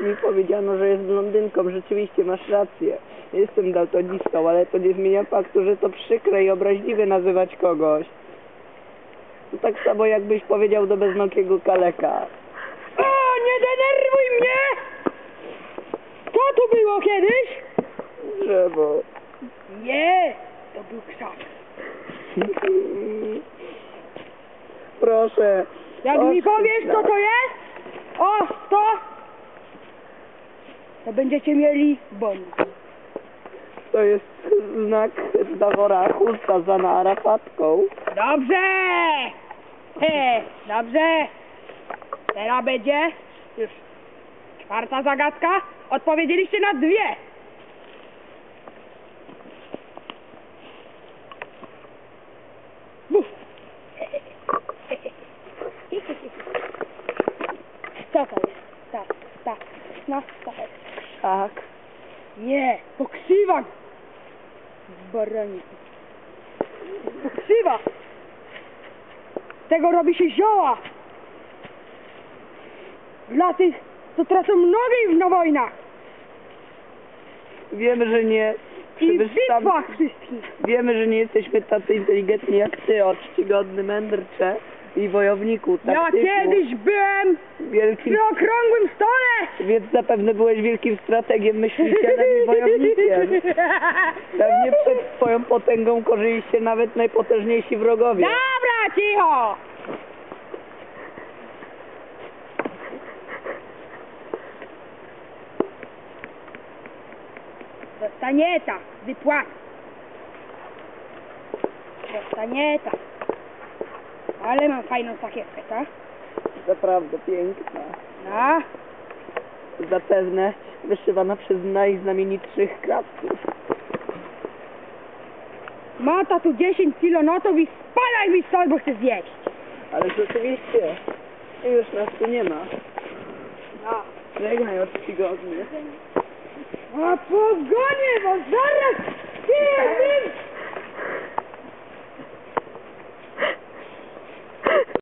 mi powiedziano, że jest blondynką. Rzeczywiście masz rację. Jestem daltonistą, ale to nie zmienia faktu, że to przykre i obraźliwe nazywać kogoś. To tak samo jakbyś powiedział do beznogiego kaleka. O, nie denerwuj mnie! Co tu było kiedyś? Drzewo. Nie, to był krzak. Proszę. Jak mi powiesz, co to jest? O, to! To będziecie mieli bonus. To jest znak Zawora Hulsa za Arafatką. Dobrze! He, dobrze! Teraz będzie już czwarta zagadka. Odpowiedzieliście na dwie. Buf. Co to jest? Tak, tak. No, tak. Tak. Nie, pokrzywa! Barani. Pokrzywa! Z tego robi się zioła! Dla tych, co tracą nogi na wojnach Wiemy, że nie i w bitwach wszystkich. wiemy, że nie jesteśmy tacy inteligentni jak ty, o czcigodny mędrcze i wojowniku Ja taktyku, kiedyś byłem wielkim, przy okrągłym stole! więc zapewne byłeś wielkim strategiem, myślicielem i wojownikiem. Pewnie przed twoją potęgą korzyli się nawet najpotężniejsi wrogowie. Dobra, cicho! Dostanie ta, wypłat. Dostanie ta. Ale mam fajną sakiewkę, tak? Naprawdę piękna. No, Zapewne wyszywana przez najznamienitszych krawców. ma ta tu 10 kilonotów i spadaj mi stąd, bo chcę zjeść. Ale rzeczywiście, już nas tu nie ma. No. Żegnaj od czcigodny. A pogonię, bo zaraz